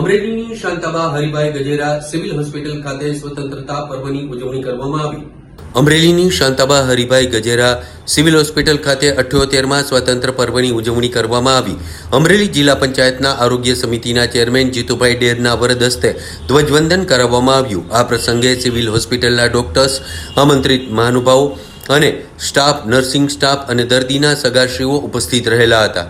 અમરેલીની Shantaba Haribhai Gajera civil hospital ખાતે સ્વતંત્રતા પર્વની ઉજવણી કરવામાં આવી. અમરેલીની શાંતાબા હરિભાઈ ગજેરા સિવિલ હોસ્પિટલ ખાતે અઠ્યોતેરમાં સ્વતંત્ર પર્વની ઉજવણી કરવામાં આવી. અમરેલી જિલ્લા પંચાયતના આરોગ્ય સમિતિના ચેરમેન જીતુભાઈ ડેરના વરદ હસ્તે ધ્વજવંદન કરાવવામાં આવ્યું. આ પ્રસંગે સિવિલ હોસ્પિટલના ડોક્ટર્સ, આમંત્રિત મહાનુભાવો અને સ્ટાફ, નર્સિંગ સ્ટાફ અને દર્દીના સગાશ્રીઓ ઉપસ્થિત રહેલા હતા.